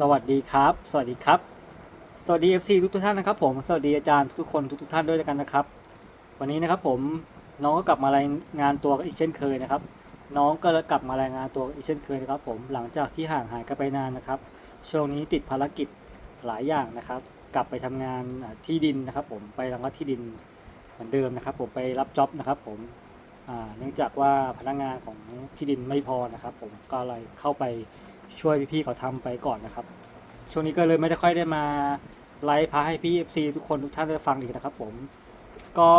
สวัสดีครับ สวัสดีครับ สวัสดี FC ทุกทุกท่านนะครับ ผม สวัสดีอาจารย์ทุกคนทุกๆท่านด้วยกันนะครับ วันนี้นะครับผมน้องก็กลับมารายงานตัวกันอีกเช่นเคยนะครับ น้องก็กลับมารายงานตัวอีกเช่นเคยนะครับ ผมหลังจากที่ห่างหายกันไปนานนะครับ ช่วงนี้ติดภารกิจหลายอย่างนะครับ กลับไปทำงานที่ดินนะครับ ผมไปรังวัดที่ดินเหมือนเดิมนะครับ ผมไปรับจ็อบนะครับ ผมเนื่องจากว่าพนักงานของที่ดินไม่พอนะครับ ผมก็เลยเข้าไป ช่วยพี่ๆเขาทำไปก่อนนะครับ ช่วงนี้ก็เลยไม่ได้ค่อยได้มาไลฟ์พาให้พี่ FC ทุกคนทุกท่านได้ฟังอีกนะครับผมก็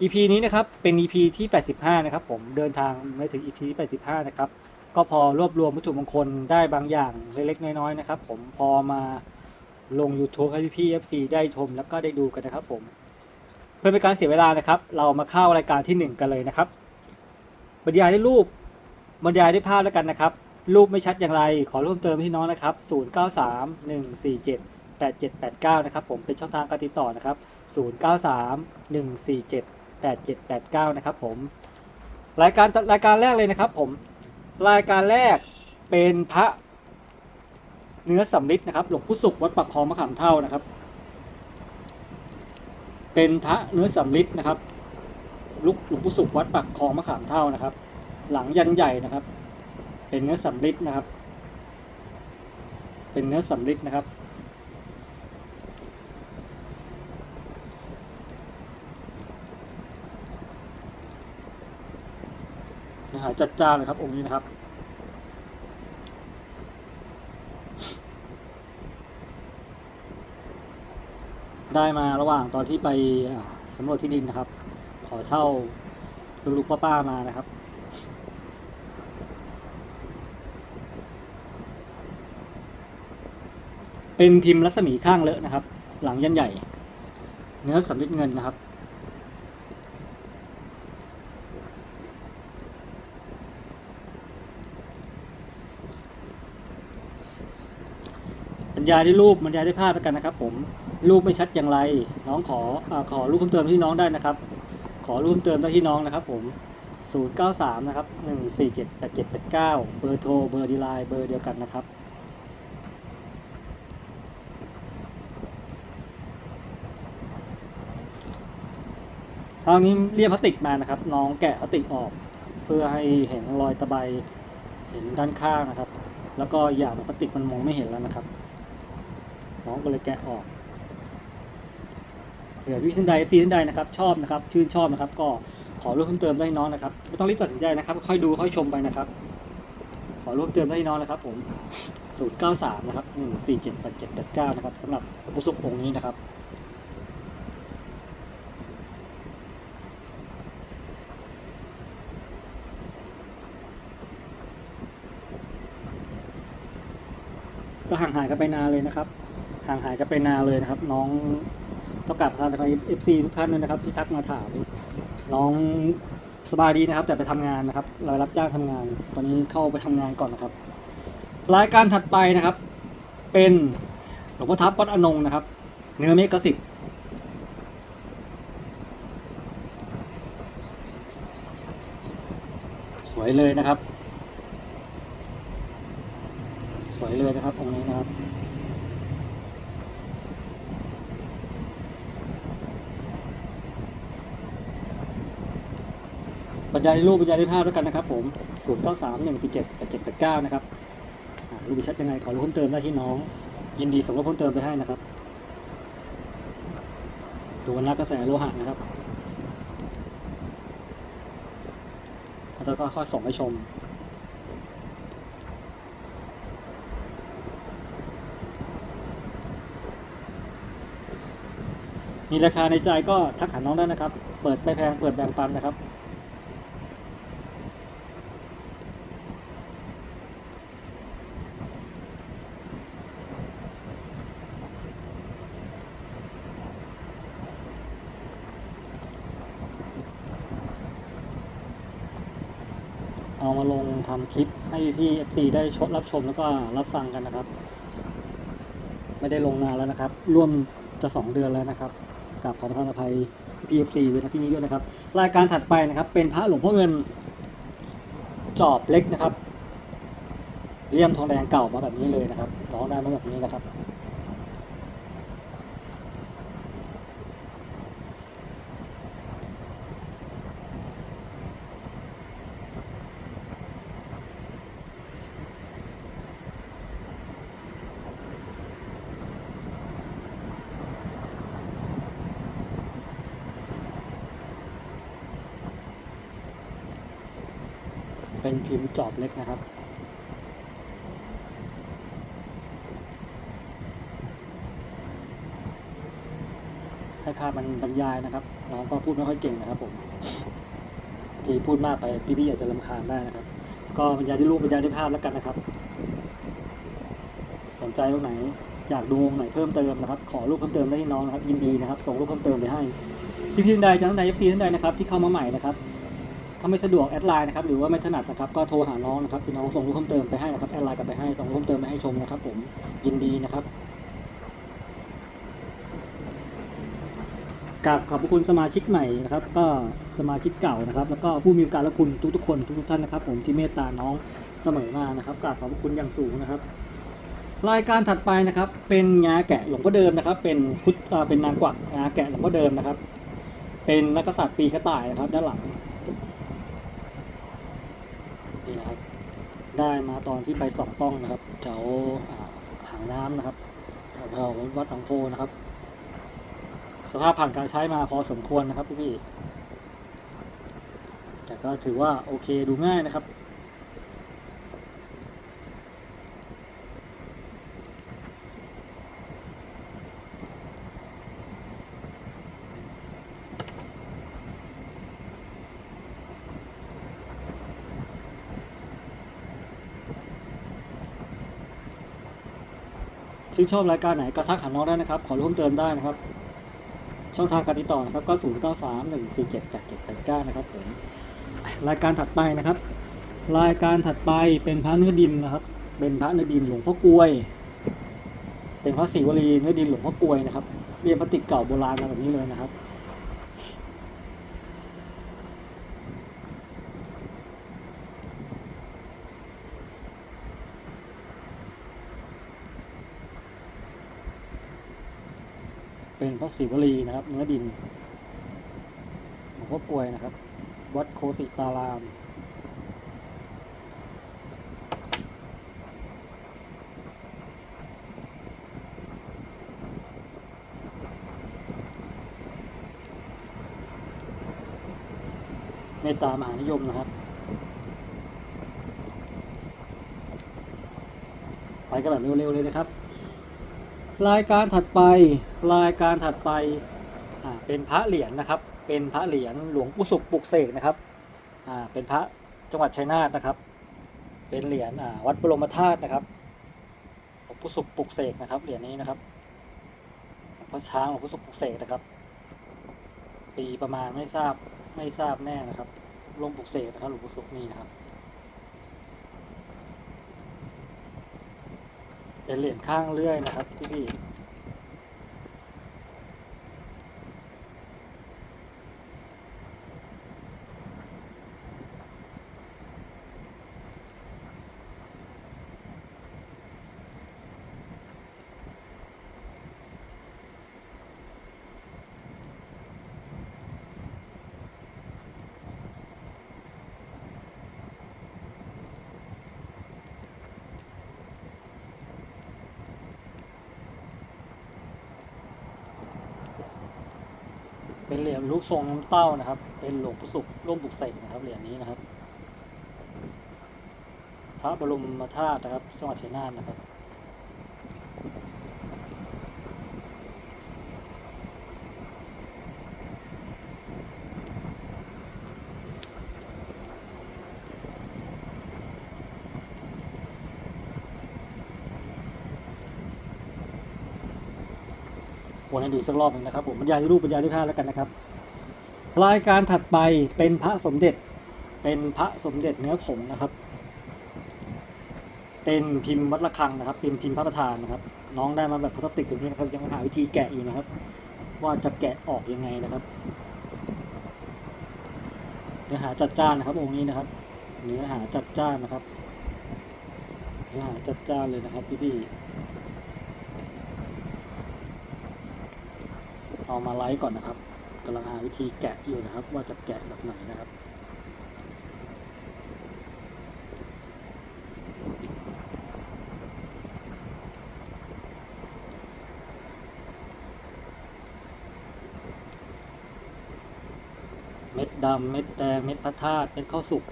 EP นี้นะครับเป็น EP ที่ 85 นะครับผมเดินทางมาถึง EP ที่ 85 นะครับก็พอรวบรวมวัตถุมงคลได้บางอย่างเล็กๆน้อยๆนะครับผมพอมาลง YouTube ให้พี่ๆ FC ได้ชมแล้วก็ได้ดูกันนะครับผม เพื่อเป็นการเสียเวลานะครับ เรามาเข้ารายการที่ 1 กันเลยนะครับ บรรยายด้วยรูปบรรยายด้วยภาพแล้วกันนะครับ รูปไม่ชัดอย่างไร ขอร่วมเติมให้น้องนะครับ 093 147 8789 นะครับ ผมเป็นช่องทางการติดต่อนะครับ 093 147 8789 นะครับผม รายการรายการแรกเลยนะครับผม รายการแรกเป็นพระเนื้อสำริดนะครับ หลวงปู่สุขวัดปักคลองมะขามเท่านะครับ เป็นพระเนื้อสำริดนะครับลูกหลวงปู่สุขวัดปักคลองมะขามเท่านะครับ หลังยันใหญ่นะครับ เป็นเนื้อสำริดนะครับ เป็นเนื้อสำริดนะครับ เนื้อหาจัดจ้านเลยครับองค์นี้นะครับได้มาระหว่างตอนที่ไปสำรวจที่ดินนะครับ ขอเช่าลูกๆป้าๆมานะครับ เป็นพิมพ์รัศมีข้างเลอะนะครับ หลังยันใหญ่ เนื้อสำริดเงินนะครับ บรรยายด้วยรูปบรรยายด้วยภาพแล้วกันนะครับ ผมรูปไม่ชัดอย่างไร น้องขออขอรูปเพิ่มเติมที่น้องได้นะครับ ขอรูปเติมเติมได้ที่น้องนะครับ ผม 093 นะครับ 147 8789 เบอร์โทรเบอร์ดีไลน์เบอร์เดียวกันนะครับ ทางนี้เรียกพลาสติกมานะครับ น้องแกะพลาสติกออก เพื่อให้เห็นรอยตะไบเห็นด้านข้างนะครับ แล้วก็อย่างพลาสติกมันมองไม่เห็นแล้วนะครับ น้องก็เลยแกะออกเผื่อพี่ท่านใดทีท่านใดนะครับชอบนะครับชื่นชอบนะครับ ก็ขอร่วมเพิ่มเติมได้ให้น้องนะครับไม่ต้องรีบตัดสินใจนะครับ ค่อยดูค่อยชมไปนะครับ ขอร่วมเติมได้ให้น้องนะครับ ผม 093 นะครับ 1478789นะครับสำหรับผู้สุของค์นี้นะครับ ก็ ห่างหายกันไปนานเลยนะครับ ห่างหายกันไปนานเลยนะครับ น้องต้องกลับทางไปเอฟซีทุกท่านด้วยนะครับที่ทักมาถามน้องสบายดีนะครับ แต่ไปทำงานนะครับเรารับจ้างทำงาน ตอนนี้เข้าไปทำงานก่อนนะครับ รายการถัดไปนะครับ เป็นหลวงพ่อทับวัดอนงนะครับ เนื้อเมฆสิทธิ์สวยเลยนะครับ ส วยเลยนะครับองค์นี้นะครับบรรยายรูปบรรยายภาพแล้วกันนะครับ ผม0 9 3 1 4 7 8 7 8 9นะครับรูปชัดยังไงขอรูปเพิ่มเติมได้ที่น้อง ยินดีส่งรูปเพิ่มเติมไปให้นะครับดูวันละกระแสโลหะนะครับแล้วก็ค่อยส่งให้ชม มีราคาในใจก็ทักหาน้องได้นะครับ เปิดไม่แพง เปิดแบ่งปันนะครับ เอามาลงทำคลิปให้พี่ FC ได้ชมรับชมแล้วก็รับฟังกันนะครับ ไม่ได้ลงนานแล้วนะครับ ร่วมจะสองเดือนแล้วนะครับ กับขอประทานอภัย PFC เวทีที่นี้ด้วยนะครับ รายการถัดไปนะครับ เป็นพระหลวงพ่อเงินจอบเล็กนะครับเลี่ยมทองแดงเก่ามาแบบนี้เลยนะครับร้องได้มาแบบนี้นะครับ เป็นพิมพ์จอบเล็กนะครับให้ภาพมันบรรยายนะครับน้องก็พูดไม่ค่อยเก่งนะครับผมที่พูดมากไปพี่ๆอาจจะรำคาญได้นะครับ ก็บรรยายด้วยรูปบรรยายด้วยภาพแล้วกันนะครับ สนใจตรงไหนอยากดูตรงไหนเพิ่มเติมนะครับ ขอรูปเพิ่มเติมได้ที่น้องนะครับยินดีนะครับ ส่งรูปเพิ่มเติมไปให้พี่ๆท่านใดท่านใดเอฟซีท่านใดนะครับที่เข้ามาใหม่นะครับ ถ้าไม่สะดวกแอดไลน์นะครับหรือว่าไม่ถนัดนะครับก็โทรหาน้องนะครับพี่น้องส่งรูปเพิ่มเติมไปให้นะครับแอดไลน์กลับไปให้ส่งรูปเพิ่มเติมไปให้ชมนะครับ ผมยินดีนะครับกราบขอบคุณสมาชิกใหม่นะครับ ก็สมาชิกเก่านะครับ แล้วก็ผู้มีการและคุณทุกๆคนทุกๆท่านนะครับ ผมที่เมตตาน้องเสมอมานะครับกราบขอบคุณอย่างสูงนะครับ รายการถัดไปนะครับ เป็นงาแกะหลวงพ่อเดิมนะครับ เป็นพุทธเป็นนางกวักงาแกะหลวงพ่อเดิมนะครับ เป็นนักกษัตริย์ปีกระต่ายนะครับ ด้านหลัง นี่นะครับ ได้มาตอนที่ไปสองต้องนะครับแถวหางน้ำนะครับแถววัดหนองโพนะครับ สภาพผ่านการใช้มาพอสมควรนะครับพี่ๆแต่ก็ถือว่าโอเคดูง่ายนะครับ ชื่นชอบรายการไหนก็ทักหาน้องได้นะครับ ขอร่วมเติมได้นะครับ ช่องทางการติดต่อนะครับก็0 9 3 1 4 7 8 7 8 9นะครับผมรายการถัดไปนะครับ รายการถัดไปเป็นพระเนื้อดินนะครับ เป็นพระเนื้อดินหลวงพ่อกลวย เป็นพระศิวลีเนื้อดินหลวงพ่อกลวยนะครับเรียนพลาสติกเก่าโบราณมาแบบนี้เลยนะครับ พระศิวลีนะครับ เนื้อดินหลวงพ่อกลวยนะครับ วัดโคสิตารามเมตตามหานิยมนะครับ ไปกันแบบเร็วๆเลยนะครับ รายการถัดไป รายการถัดไปเป็นพระเหรียญนะครับ เป็นพระเหรียญหลวงปู่ศุกร์ปลุกเสกนะครับเป็นพระจังหวัดชัยนาทนะครับ เป็นเหรียญวัดบรมธาตุนะครับหลวงปู่ศุกร์ปลุกเสกนะครับเหรียญนี้นะครับพ่อช้างหลวงปู่ศุกร์ปลุกเสกนะครับ ปีประมาณไม่ทราบไม่ทราบแน่นะครับลงปลุกเสกนะครับหลวงปู่ศุกร์นี่นะครับเป็นเหรียญข้างเลื่อยนะครับพี่พี่ เป็นเหรียญรูปทรงน้ำเต้านะครับ เป็นหลวงปู่ศุกร์ร่มปลุกเสกนะครับเหรียญนี้นะครับ พระบรมธาตุนะครับสังหวัดชัยนาทนะครับ วนให้ดูสักรอบหนึ่งนะครับผมบรรยายรูปบรรยายด้วยภาพแล้วกันนะครับ รายการถัดไปเป็นพระสมเด็จ เป็นพระสมเด็จเนื้อผงนะครับ เป็นพิมพ์วัดระฆังนะครับเป็นพิมพ์พระประธานนะครับ น้องได้มาแบบพลาสติกอย่างนี้นะครับยังหาวิธีแกะอยู่นะครับ ว่าจะแกะออกยังไงนะครับเนื้อหาจัดจ้านนะครับองค์นี้นะครับ เนื้อหาจัดจ้านนะครับอ่าจัดจ้านเลยนะครับพี่พี่ๆ เอามาไลฟ์ก่อนนะครับกำลังหาวิธีแกะอยู่นะครับ ว่าจะแกะแบบไหนนะครับเม็ดดำเม็ดแดงเม็ดพระธาตุเม็ดข้าวสุก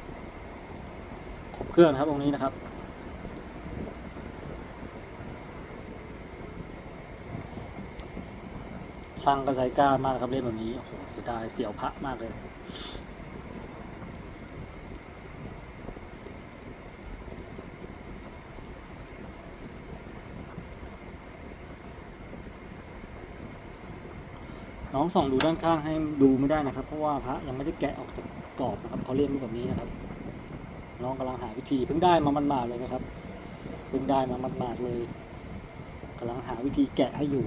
ครบเครื่องนะครับตรงนี้นะครับ ช่างก็ใช้กล้ามากนะครับเล่นแบบนี้โอ้โหเสียดายเสียวพระมากเลยน้องส่องดูด้านข้างให้ดูไม่ได้นะครับ เพราะว่าพระยังไม่ได้แกะออกจากกรอบนะครับเขาเรียกรูปแบบนี้นะครับ น้องกำลังหาวิธีเพิ่งได้มามันมาเลยนะครับเพิ่งได้มามันมาเลยกำลังหาวิธีแกะให้อยู่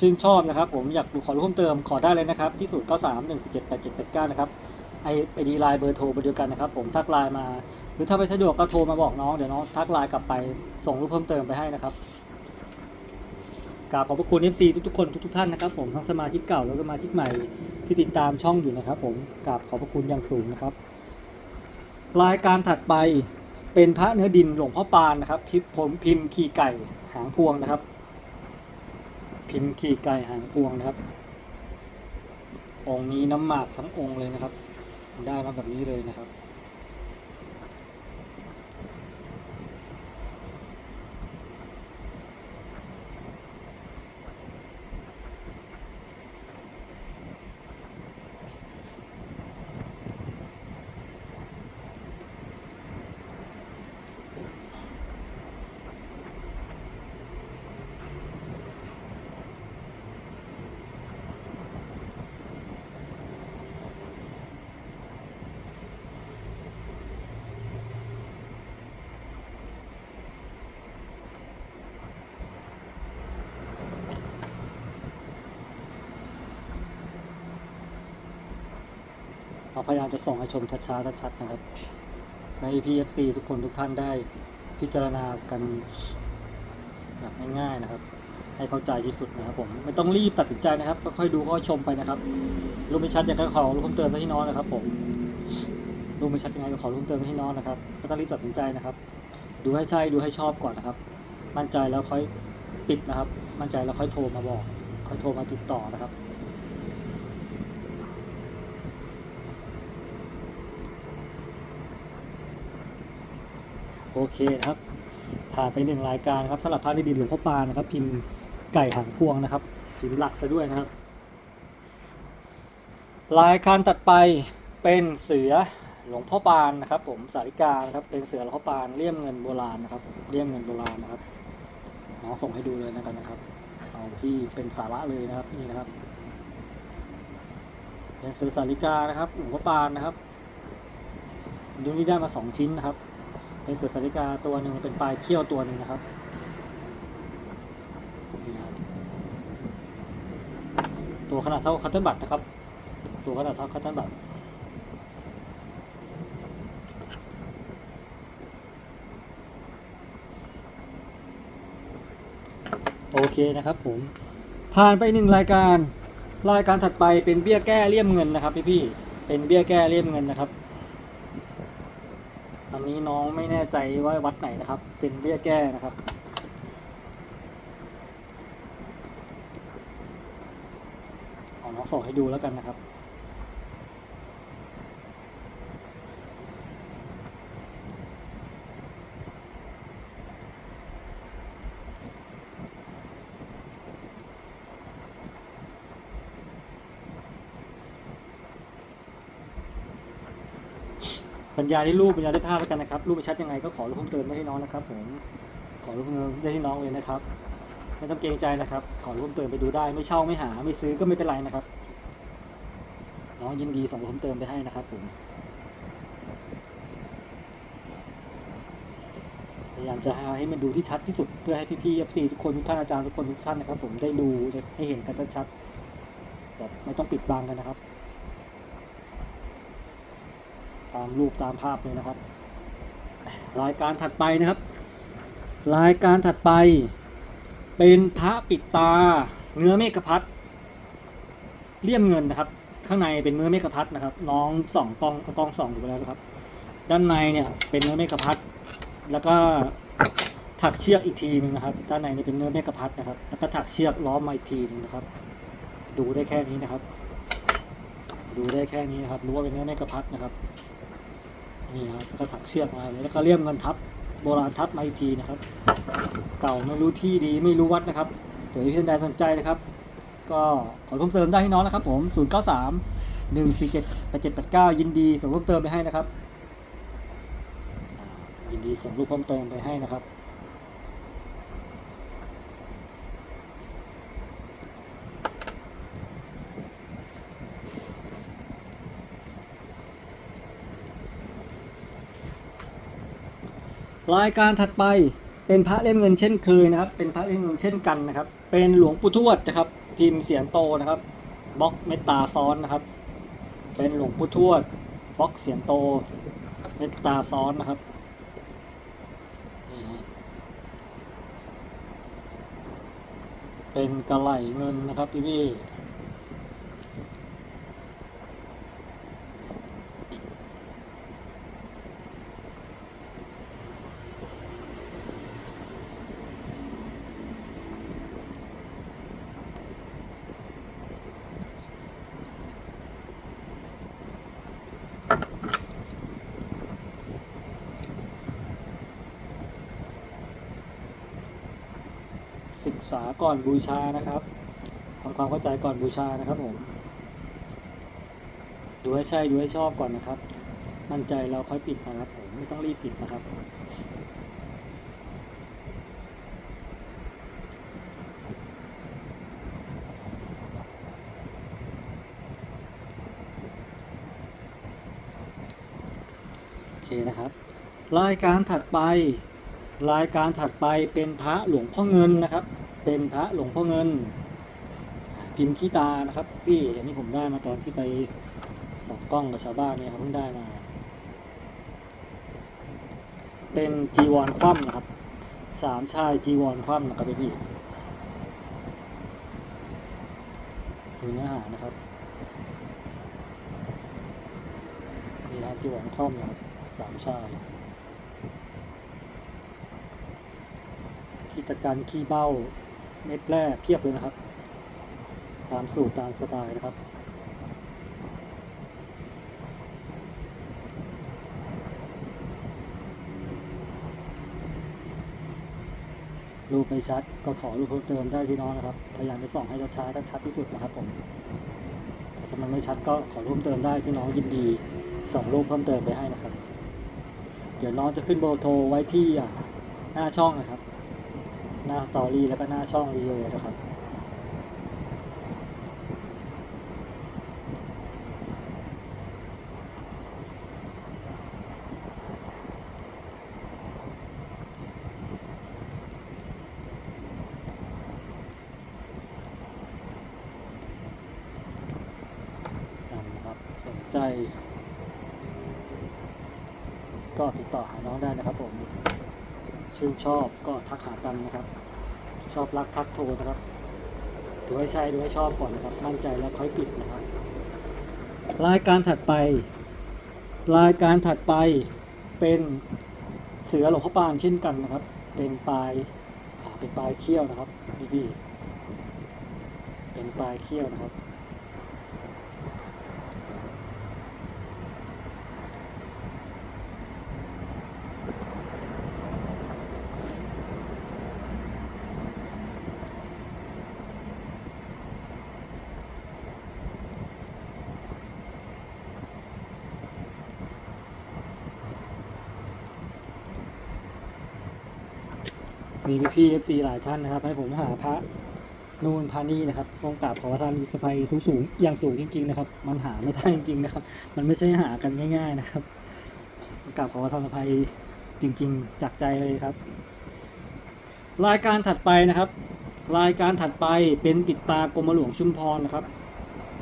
ชื่นชอบนะครับ ผมอยากดูขอรู้เพิ่มเติมขอได้เลยนะครับ ที่ 0 9 3 1 4 7 8 7 8 9 นะครับไอไอดีไลน์เบอร์โทรเบอร์เดียวกันนะครับ ผมทักไลน์มา หรือถ้าไม่สะดวกก็โทรมาบอกน้องเดี๋ยวน้องทักไลน์กลับไปส่งรูปเพิ่มเติมไปให้นะครับกราบขอบพระคุณ FC ทุกๆคนทุกๆท่านนะครับ ผมทั้งสมาชิกเก่าและสมาชิกใหม่ที่ติดตามช่องอยู่นะครับ ผมกราบขอบพระคุณอย่างสูงนะครับ รายการถัดไปเป็นพระเนื้อดินหลวงพ่อปานนะครับพิมพ์ผมพิมพ์ขี่ไก่หางพวงนะครับ พิมพ์ขี่ไก่หางพวงนะครับ องค์นี้น้ำหมากทั้งองค์เลยนะครับ ได้มาแบบนี้เลยนะครับ เราพยายามจะส่งให้ชมช้าๆชัดๆนะครับให้พี่ FC ทุกคนทุกท่านได้พิจารณากันแบบง่ายๆนะครับ ให้เข้าใจที่สุดนะครับผมไม่ต้องรีบตัดสินใจนะครับค่อยๆดูค่อยชมไปนะครับรูปไม่ชัดยังไงก็ขอรูปเพิ่มเติมไปที่น้องนะครับ ผมรูปไม่ชัดยังไงก็ขอรูปเพิ่มเติมไปที่น้องนะครับไม่ต้องรีบตัดสินใจนะครับ ดูให้ใช่ดูให้ชอบก่อนนะครับ มั่นใจแล้วค่อยติดนะครับ มั่นใจแล้วค่อยโทรมาบอก ค่อยโทรมาติดต่อนะครับ โอเคนะครับ ผ่านไปหนึ่งรายการครับสำหรับพระดีๆหลวงพ่อปานนะครับ พิมพ์ไก่หางพวงนะครับ พิมพ์หลักซะด้วยนะครับ รายการตัดไปเป็นเสือหลวงพ่อปานนะครับ ผมสาริกานะครับเป็นเสือหลวงพ่อปานเลี่ยมเงินโบราณนะครับเลี่ยมเงินโบราณนะครับน้องส่งให้ดูเลยนะครับนะครับ เอาที่เป็นสาระเลยนะครับนี่นะครับเป็นเสือสาริกานะครับหลวงพ่อปานนะครับดูนี่ได้มาสองชิ้นนะครับ เป็นเสือสาริกาตัวหนึ่งเป็นปลายเขี้ยวตัวหนึ่งนะครับนี่นะครับตัวขนาดเท่าคัตเติ้ลบัตนะครับ ตัวขนาดเท่าคัตเติ้ลบัตโอเคนะครับผม ผ่านไปหนึ่งรายการ รายการถัดไปเป็นเบี้ยแก้เลี่ยมเงินนะครับพี่ๆเป็นเบี้ยแก้เลี่ยมเงินนะครับ น้องไม่แน่ใจว่าวัดไหนนะครับ เป็นเบี้ยแก้นะครับเอาน้องส่งให้ดูแล้วกันนะครับ บรรยายได้รูปบรรยายได้ภาพแล้วกันนะครับ รูปไม่ชัดยังไงก็ขอรูปเพิ่มเติมได้ที่น้องนะครับผมขอรูปเพิ่มเติมได้ที่น้องเลยนะครับ ไม่ต้องเกรงใจนะครับ ขอรูปเพิ่มเติมไปดูได้ ไม่เช่าไม่หา ไม่ซื้อก็ไม่เป็นไรนะครับ น้องยินดีส่งรูปเพิ่มเติมไปให้นะครับผมพยายามจะให้มันดูที่ชัดที่สุดเพื่อให้พี่ๆ FC ทุกคนทุกท่านอาจารย์ทุกคนทุกท่านนะครับ ผมได้ดูได้ให้เห็นกันชัดๆแบบไม่ต้องปิดบังกันนะครับ ตามรูปตามภาพเลยนะครับ รายการถัดไปนะครับ รายการถัดไป เป็นพระปิดตาเนื้อเมฆพัดเลี่ยมเงินนะครับ ข้างในเป็นเนื้อเมฆพัดนะครับ น้องสองกองกองสองดูไปแล้วนะครับ ด้านในเนี่ยเป็นเนื้อเมฆพัดแล้วก็ถักเชือกอีกทีหนึงนะครับ ด้านในนี่เป็นเนื้อเมฆพัดนะครับ แล้วก็ถักเชือกล้อมมาอีกทีหนึงนะครับ ดูได้แค่นี้นะครับ ดูได้แค่นี้นะครับ รู้ว่าเป็นเนื้อเมฆพัดนะครับ นี่ครับก็ถักเชือกมาแล้วก็เลี่ยมเงินทับโบราณทับมาอีกทีนะครับ เก่าไม่รู้ที่ดีไม่รู้วัดนะครับเผื่อพี่ท่านใดสนใจนะครับ ก็ขอเพิ่มเติมได้ให้น้องนะครับ ผม 0 9 3 1 4 7 8 7 8 9 ยินดีส่งเพิ่มเติมไปให้นะครับ ยินดีส่งรูปเพิ่มเติมไปให้นะครับ รายการถัดไปเป็นพระเล่มเงินเช่นเคยนะครับ เป็นพระเล่มเงินเช่นกันนะครับ เป็นหลวงปู่ทวดนะครับ พิมพ์เสียงโตนะครับบล็อกเมตตาซ้อนนะครับ เป็นหลวงปู่ทวดบล็อกเสียงโตเมตตาซ้อนนะครับเป็นกระไหลเงินนะครับพี่พี่ศึก ษาก่อนบูชานะครับทำความเข้าใจก่อนบูชานะครับผมดูให้ใช่ดูให้ชอบก่อนนะครับ มั่นใจเราค่อยปิดนะครับผมไม่ต้องรีบปิดนะครับโอเคนะครับรายการถัดไป รายการถัดไปเป็นพระหลวงพ่อเงินนะครับ เป็นพระหลวงพ่อเงิน พิมพ์ขี้ตานะครับ พี่อันนี้ผมได้มาตอนที่ไปส่องกล้องกับชาวบ้านเนี่ยครับเพิ่งได้มา เป็นจีวรคว่ำนะครับสามชายจีวรคว่ำนะครับพี่ดูเนื้อหานะครับนี่นะครับจีวรคว่ำนะครับสามชายกิจการขี้เบ้า เม็ดแร่เพียบเลยนะครับ ตามสูตรตามสไตล์นะครับ รูปไม่ชัดก็ขอรูปเพิ่มเติมได้ที่น้องนะครับ พยายามไปส่องให้ช้าๆชัดที่สุดนะครับผมแต่ถ้ามันไม่ชัดก็ขอรูปเติมได้ที่น้องยินดีส่งรูปเพิ่มเติมไปให้นะครับ เดี๋ยวน้องจะขึ้นเบอร์โทรไว้ที่หน้าช่องนะครับ หน้าสตอรี่แล้วก็หน้าช่องวิดีโอนะครับนะครับสนใจ ก็ติดต่อหาน้องได้นะครับผมชื่นชอบก็ทักหากันนะครับ ชอบรักทักโทรนะครับดูให้ใช่ดูให้ชอบก่อนนะครับ มั่นใจแล้วค่อยปิดนะครับ รายการถัดไป รายการถัดไปเป็นเสือหลวงพ่อปานเช่นกันนะครับ เป็นปลายเป็นปลายเขี้ยวนะครับพี่พี่เป็นปลายเขี้ยวนะครับ มีพี่เอฟซีหลายท่านนะครับ ให้ผมหาพระนูนพานี่นะครับต้องกราบขอท่านอิทธิภัยสูงสูงๆอย่างสูงจริง ๆ นะครับ มันหาไม่ได้จริงๆนะครับ มันไม่ใช่หากันง่าย ๆนะครับกราบขอประท่านอภัยจริง ๆ จากใจเลยครับ รายการถัดไปนะครับ รายการถัดไปเป็นปิดตากรมหลวงชุมพรนะครับ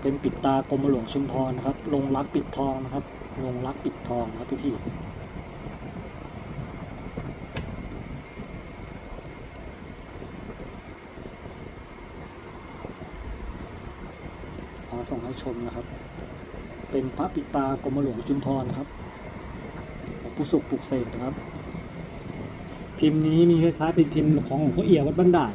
เป็นปิดตากรมหลวงชุมพรนะครับ ลงรักปิดทองนะครับ ลงรักปิดทองครับพี่พี่ขอส่งให้ ชมนะครับ เป็นพระปิตากรมหลวงจุมพรนะครับผู้สุกปลุกเสกนะครับ พิมพ์นี้มีคล้ายๆเป็นพิมพ์ของหลวงพ่อเอี่ยวัดบ้านด่าน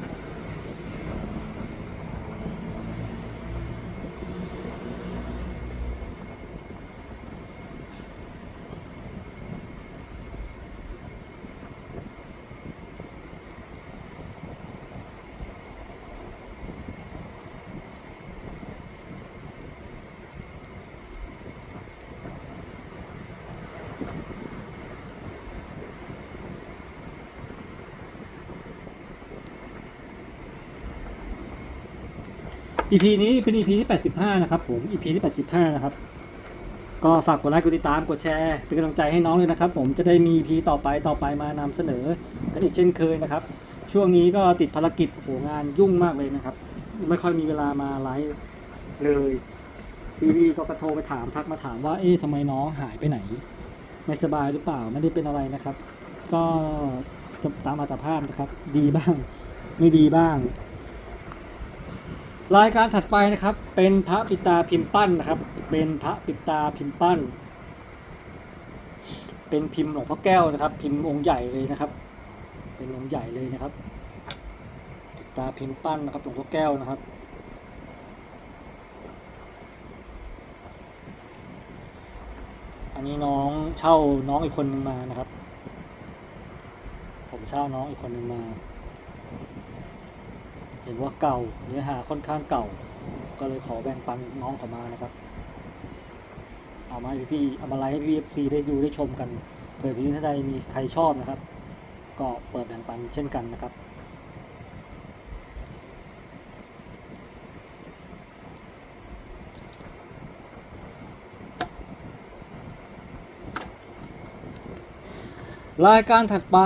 EP นี้เป็น EP ที่ 85 นะครับผม EP ที่ 85 นะครับ ก็ฝากกดไลค์ กดติดตาม กดแชร์ เป็นกำลังใจให้น้องเลยนะครับ ผม จะได้มี EP ต่อไป ต่อไปมานำเสนอกันอีกเช่นเคยนะครับ ช่วงนี้ก็ติดภารกิจโหงานยุ่งมากเลยนะครับ ไม่ค่อยมีเวลามาไลฟ์เลยพี่ๆก็กระโทรไปถามทักมาถามว่า เอ๊ะทำไมน้องหายไปไหน ไม่สบายหรือเปล่า ไม่ได้เป็นอะไรนะครับ ก็จะตามอัตภาพนะครับ ดีบ้าง ไม่ดีบ้าง รายการถัดไปนะครับเป็นพระปิตาพิมพ์ปั้นนะครับ เป็นพระปิตาพิมพ์ปั้น เป็นพิมพ์หลวงพ่อแก้วนะครับ พิมพ์องค์ใหญ่เลยนะครับ เป็นองค์ใหญ่เลยนะครับ ปิตาพิมพ์ปั้นนะครับหลวงพ่อแก้วนะครับ อันนี้น้องเช่าน้องอีกคนหนึ่งมานะครับ ผมเช่าน้องอีกคนหนึ่งมา เห็นว่าเก่าเนื้อหาค่อนข้างเก่า ก็เลยขอแบ่งปันน้องเขามานะครับ เอามาให้พี่ๆเอามาไลฟ์ให้พี่เอฟซีได้ดูได้ชมกันเผื่อพี่ท่านใดมีใครชอบนะครับ ก็เปิดแบ่งปันเช่นกันนะครับรายการถัดไป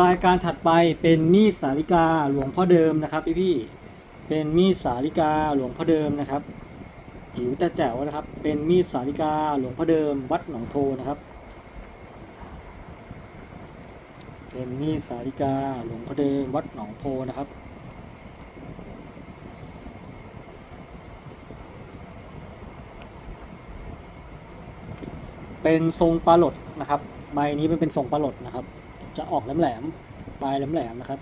รายการถัดไปเป็นมีดสาลิกาหลวงพ่อเดิมนะครับพี่พี่เป็นมีดสาลิกาหลวงพ่อเดิมนะครับจิ๋วแต่แจ๋วนะครับ เป็นมีดสาลิกาหลวงพ่อเดิม วัดหนองโพนะครับ เป็นมีดสาลิกาหลวงพ่อเดิมวัดหนองโพนะครับเป็นทรงปลาหลดนะครับ ใบนี้มันเป็นทรงปลาหลดนะครับ จะออกแหลมๆปลายแหลมๆนะครับ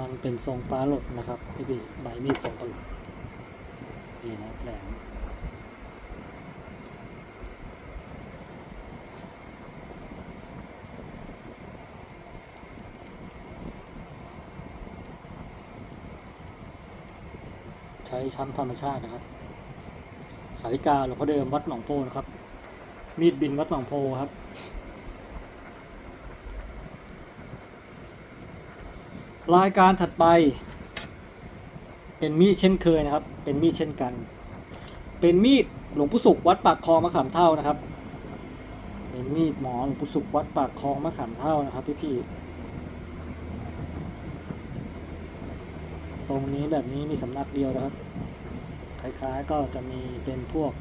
มันเป็นทรงปลาหลดนะครับพี่พี่ใบมีดทรงปลาหลดนี่นะแหลม ใช้ช้ำธรรมชาตินะครับ สาริกาหลวงพ่อเดิมวัดหนองโพนะครับ มีดบินวัดหนองโพครับ รายการถัดไป เป็นมีดเช่นเคยนะครับ เป็นมีดเช่นกัน เป็นมีดหลวงปู่สุขวัดปากคลองมะขามเท่านะครับ เป็นมีดหมอหลวงปู่สุขวัดปากคลองมะขามเท่านะครับพี่พี่ๆ ทรงนี้แบบนี้มีสำนักเดียวนะครับ คล้ายๆก็จะมีเป็นพวก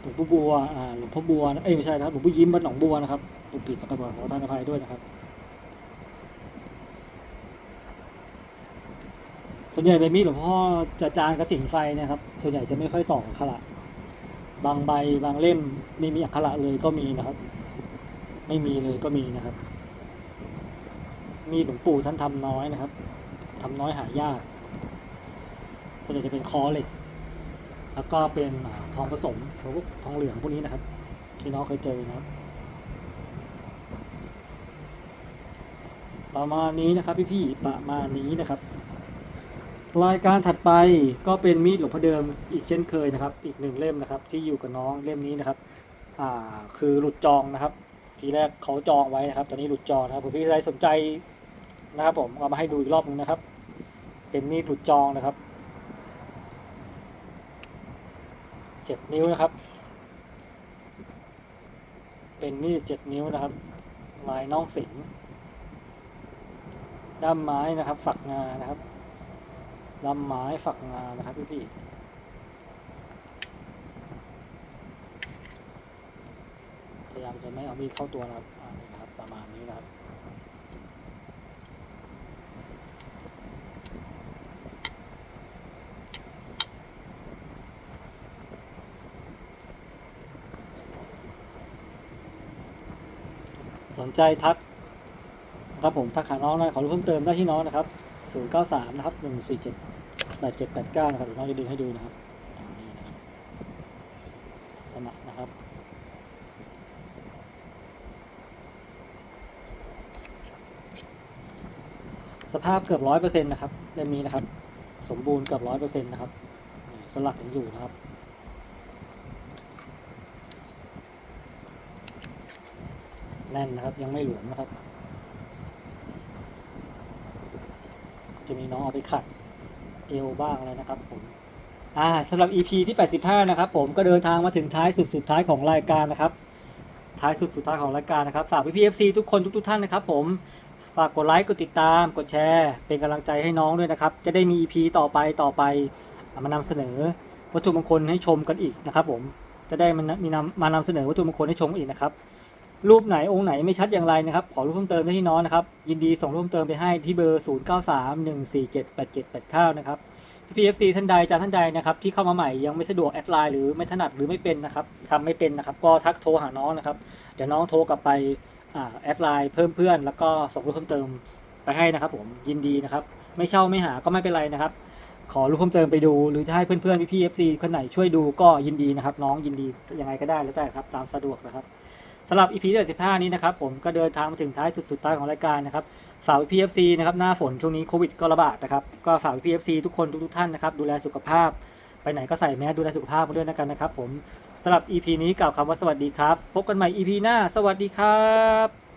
หลวงปู่บัวหลวงพ่อบัวนะเอ้ยไม่ใช่ครับหลวงปู่ยิ้มวัดหนองบัวนะครับผมผิดนะครับขอท่านอภัยด้วยนะครับ ส่วนใหญ่ใบมีดหลวงพ่อจะจานกระสินไฟนะครับ ส่วนใหญ่จะไม่ค่อยต่ออักขระ บางใบบางเล่มไม่มีอักขระเลยก็มีนะครับ ไม่มีเลยก็มีนะครับ มีหลวงปู่ท่านทำน้อยนะครับทำน้อยหายากส่วนใหญ่จะเป็นคอเหล็ก แล้วก็เป็นทองผสมหรือพวกทองเหลืองพวกนี้นะครับ ที่น้องเคยเจอนะครับ ประมาณนี้นะครับพี่ๆประมาณนี้นะครับรายการถัดไปก็เป็นมีดหลวงพ่อเดิมอีกเช่นเคยนะครับ อีกหนึ่งเล่มนะครับ ที่อยู่กับน้องเล่มนี้นะครับ อ่าคือหลุดจองนะครับ ทีแรกเขาจองไว้นะครับ ตอนนี้หลุดจองนะครับผมพี่ใครสนใจ นะครับผมเอามาให้ดูอีกรอบนึงนะครับ เป็นมีดหลุดจองนะครับเจ็ดนิ้วนะครับ เป็นมีดเจ็ดนิ้วนะครับ ลายน้องสิงด้ามไม้นะครับ ฝักงานะครับด้ามไม้ฝักงานะครับพี่พี่พยายามจะไม่เอามีดเข้าตัวนะครับอ่านี่นะครับ ประมาณนี้นะครับ สนใจทักนะครับผมทักหาน้องได้ขอรู้เพิ่มเติมได้ที่น้องนะครับ 093 นะครับ 147 8789 นะครับเดี๋ยวน้องจะดึงให้ดูนะครับนี่นะครับลักษณะนะครับสภาพเกือบร้อยเปอร์เซ็นต์นะครับเล่มนี้นะครับ สมบูรณ์เกือบร้อยเปอร์เซ็นต์นะครับสลักยังอยู่นะครับ แน่นนะครับ ยังไม่หลวมนะครับ จะมีน้องเอาไปขัดเอวบ้างอะไรนะครับผมอ่าสำหรับ EP ที่ 85 นะครับ ผมก็เดินทางมาถึงท้ายสุดสุดท้ายของรายการนะครับ ท้ายสุดสุดท้ายของรายการนะครับฝากพี่พีเอฟซีทุกคนทุกทุกๆท่านนะครับ ผมฝากกดไลค์กดติดตาม กดแชร์ เป็นกำลังใจให้น้องด้วยนะครับ จะได้มี EP ต่อไปต่อไปมานำเสนอวัตถุมงคลให้ชมกันอีกนะครับ ผมจะได้มันมีนำมานำเสนอวัตถุมงคลให้ชมอีกนะครับ รูปไหนองค์ไหนไม่ชัดอย่างไรนะครับ ขอรูปเพิ่มเติมได้ที่น้องนะครับ ยินดีส่งรูปเพิ่มเติมไปให้ที่เบอร์ 0 9 3 1 4 7 8 7 8 9 นะครับพี่เอฟซีท่านใดจากท่านใดนะครับที่เข้ามาใหม่ยังไม่สะดวกแอดไลน์หรือไม่ถนัดหรือไม่เป็นนะครับทำไม่เป็นนะครับ ก็ทักโทรหาน้องนะครับ เดี๋ยวน้องโทรกลับไปแอดไลน์เพิ่มเพื่อน แล้วก็ส่งรูปเพิ่มเติมไปให้นะครับ ผมยินดีนะครับ ไม่เช่าไม่หาก็ไม่เป็นไรนะครับ ขอรูปเพิ่มเติมไปดู หรือจะให้เพื่อนๆพี่ๆเอฟซีคนไหนช่วยดูก็ยินดีนะครับ น้องยินดียังไงก็ได้แล้วแต่ครับ ตามสะดวกนะครับ สำหรับ EP ที่15นี้นะครับผมก็เดินทางมาถึงท้ายสุดสุดท้ายของรายการนะครับฝาก PFC นะครับหน้าฝนช่วงนี้โควิดก็ระบาดนะครับก็ฝาก PFC ทุกคนทุกท่านนะครับดูแลสุขภาพ ไปไหนก็ใส่แมสดูแลสุขภาพมาด้วยนะกันนะครับผมสำหรับ EP นี้กล่าวคำว่าสวัสดีครับ พบกันใหม่ EP หน้า สวัสดีครับ